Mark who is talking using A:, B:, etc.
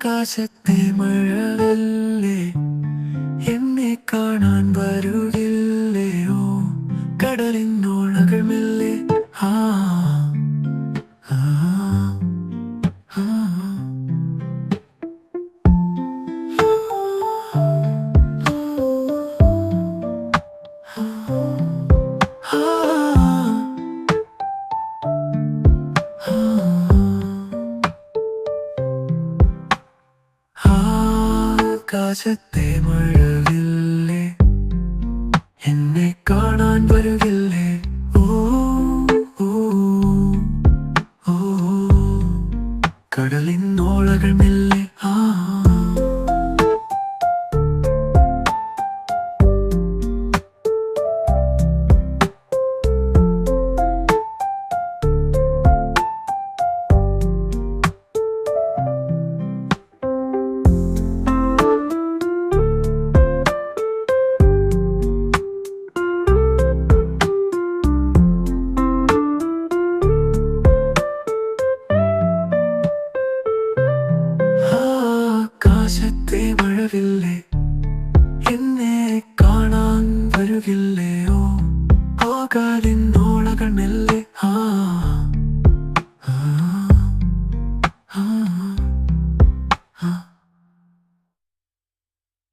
A: ആകാശത്തെ മഴവല്ലേ എന്നെ കാണാൻ വരുകില്ലയോ കടലിനോളകൾ മെല്ലെ. ആ ആ, ആകാശത്തെ മഴവില്ലേ? എന്നെ കാണാൻ വരുകില്ലേ? ഓ കടലിൻ നോളകൾ ഇന്നത്തെ കാണാൻ വരുകില്ലയോ ആകാലിൻ ഓളകൾ